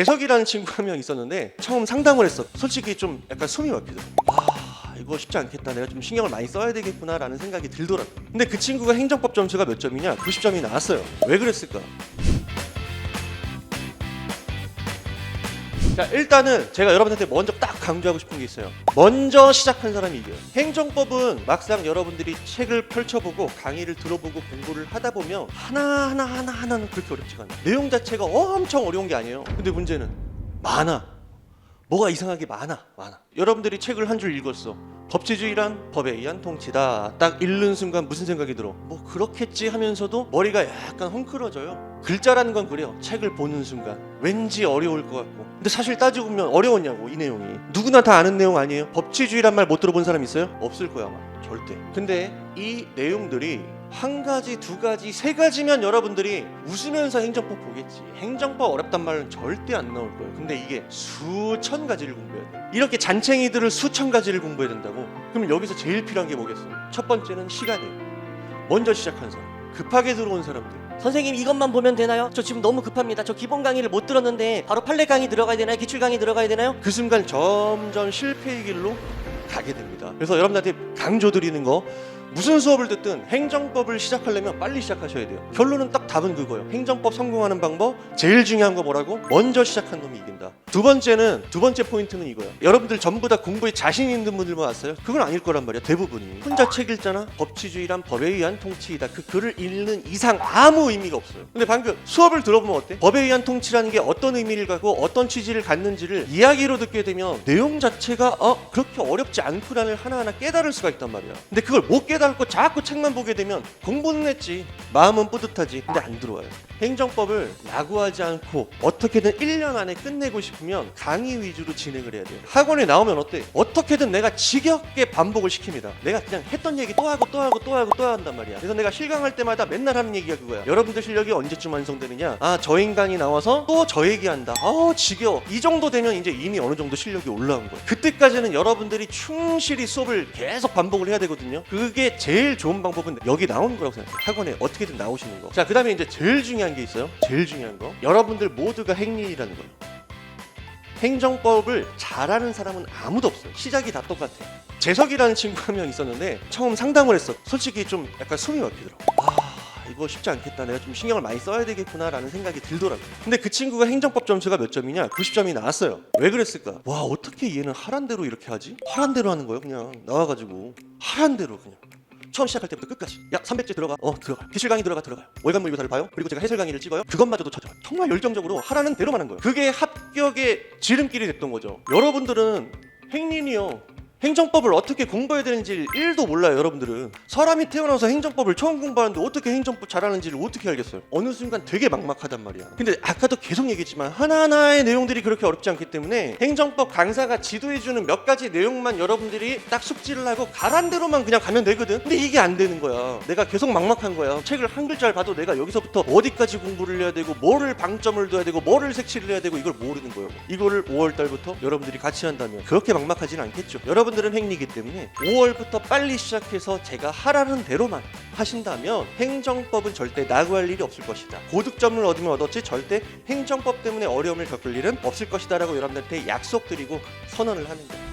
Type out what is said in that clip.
재석이라는 친구 한 명 있었는데 처음 상담을 했어. 솔직히 좀 약간 숨이 막히더라고. 아 이거 쉽지 않겠다. 내가 좀 신경을 많이 써야 되겠구나라는 생각이 들더라고. 근데 그 친구가 행정법 점수가 몇 점이냐? 90점이 나왔어요. 왜 그랬을까? 자 일단은 제가 여러분한테 먼저 딱 강조하고 싶은 게 있어요. 먼저 시작한 사람이 이겨요. 행정법은 막상 여러분들이 책을 펼쳐보고 강의를 들어보고 공부를 하다 보면 하나 하나 하나 하나는 그렇게 어렵지가 않아요. 내용 자체가 엄청 어려운 게 아니에요. 근데 문제는 많아. 뭐가 이상하게 많아 많아. 여러분들이 책을 한 줄 읽었어. 법치주의란 법에 의한 통치다. 딱 읽는 순간 무슨 생각이 들어? 뭐 그렇겠지 하면서도 머리가 약간 헝클어져요. 글자라는 건 그래요. 책을 보는 순간 왠지 어려울 것 같고. 근데 사실 따지고 보면 어려웠냐고 이 내용이. 누구나 다 아는 내용 아니에요? 법치주의란 말 못 들어본 사람 있어요? 없을 거야 아마. 절대. 근데 이 내용들이 한 가지, 두 가지, 세 가지면 여러분들이 웃으면서 행정법 보겠지. 행정법 어렵단 말은 절대 안 나올 거예요. 근데 이게 수천 가지를 공부해야 돼. 이렇게 잔챙이들을 수천 가지를 공부해야 된다고? 그럼 여기서 제일 필요한 게 뭐겠어요? 첫 번째는 시간이에요. 먼저 시작한 사람. 급하게 들어온 사람들. 선생님 이것만 보면 되나요? 저 지금 너무 급합니다. 저 기본 강의를 못 들었는데 바로 판례 강의 들어가야 되나요? 기출 강의 들어가야 되나요? 그 순간 점점 실패의 길로 가게 됩니다. 그래서 여러분한테 강조드리는 거 무슨 수업을 듣든 행정법을 시작하려면 빨리 시작하셔야 돼요. 결론은 딱 답은 그거예요. 행정법 성공하는 방법 제일 중요한 거 뭐라고? 먼저 시작한 놈이 이긴다. 두 번째는 두 번째 포인트는 이거야. 여러분들 전부 다 공부에 자신 있는 분들만 왔어요? 그건 아닐 거란 말이야. 대부분이 혼자 책 읽잖아. 법치주의란 법에 의한 통치이다. 그 글을 읽는 이상 아무 의미가 없어요. 근데 방금 수업을 들어보면 어때? 법에 의한 통치라는 게 어떤 의미를 갖고 어떤 취지를 갖는지를 이야기로 듣게 되면 내용 자체가 어 그렇게 어렵지 않구나를 하나하나 깨달을 수가 있단 말이야. 근데 그걸 못 깨달 고 자꾸 책만 보게 되면 공부는 했지 마음은 뿌듯하지 근데 안 들어와요. 행정법을 야구하지 않고 어떻게든 1년 안에 끝내고 싶으면 강의 위주로 진행을 해야 돼요. 학원에 나오면 어때? 어떻게든 내가 지겹게 반복을 시킵니다. 내가 그냥 했던 얘기 또 하고 또 하고 또 하고 또 한단 말이야. 그래서 내가 실강할 때마다 맨날 하는 얘기가 그거야. 여러분들 실력이 언제쯤 완성되느냐? 아, 저 인간이 나와서 또 저 얘기한다. 아, 지겨워. 이 정도 되면 이제 이미 어느 정도 실력이 올라온 거예요. 그때까지는 여러분들이 충실히 수업을 계속 반복을 해야 되거든요. 그게 제일 좋은 방법은 여기 나오는 거라고 생각해요. 학원에 어떻게든 나오시는 거. 자, 그 다음에 이제 제일 중요한 게 있어요. 제일 중요한 거. 여러분들 모두가 행리라는 거예요. 행정법을 잘하는 사람은 아무도 없어요. 시작이 다 똑같아요. 재석이라는 친구 한 명 있었는데 처음 상담을 했어. 솔직히 좀 약간 숨이 막히더라고. 아 이거 쉽지 않겠다. 내가 좀 신경을 많이 써야 되겠구나라는 생각이 들더라고. 근데 그 친구가 행정법 점수가 몇 점이냐? 90점이 나왔어요. 왜 그랬을까? 와 어떻게 얘는 하란 대로 이렇게 하지? 하란 대로 하는 거예요. 그냥 나와가지고 하란 대로 그냥. 처음 시작할 때부터 끝까지. 야 300제 들어가. 어 들어가. 기출 강의 들어가 들어가요. 월간물 교사를 봐요. 그리고 제가 해설 강의를 찍어요. 그것마저도 쳐줘요. 정말 열정적으로 하라는 대로만 한 거예요. 그게 합격의 지름길이 됐던 거죠. 여러분들은 행린이요 행정법을 어떻게 공부해야 되는지 1도 몰라요 여러분들은. 사람이 태어나서 행정법을 처음 공부하는데 어떻게 행정법 잘하는지를 어떻게 알겠어요? 어느 순간 되게 막막하단 말이야. 근데 아까도 계속 얘기했지만 하나하나의 내용들이 그렇게 어렵지 않기 때문에 행정법 강사가 지도해주는 몇 가지 내용만 여러분들이 딱 숙지를 하고 가란 대로만 그냥 가면 되거든? 근데 이게 안 되는 거야. 내가 계속 막막한 거야. 책을 한 글자를 봐도 내가 여기서부터 어디까지 공부를 해야 되고 뭐를 방점을 둬야 되고 뭐를 색칠을 해야 되고 이걸 모르는 거예요. 이거를 5월 달부터 여러분들이 같이 한다면 그렇게 막막하진 않겠죠. 여러분 들은 행리기 때문에 5월부터 빨리 시작해서 제가 하라는 대로만 하신다면 행정법은 절대 낙오할 일이 없을 것이다. 고득점을 얻으면 얻었지 절대 행정법 때문에 어려움을 겪을 일은 없을 것이다라고 여러분들한테 약속드리고 선언을 하는 거예요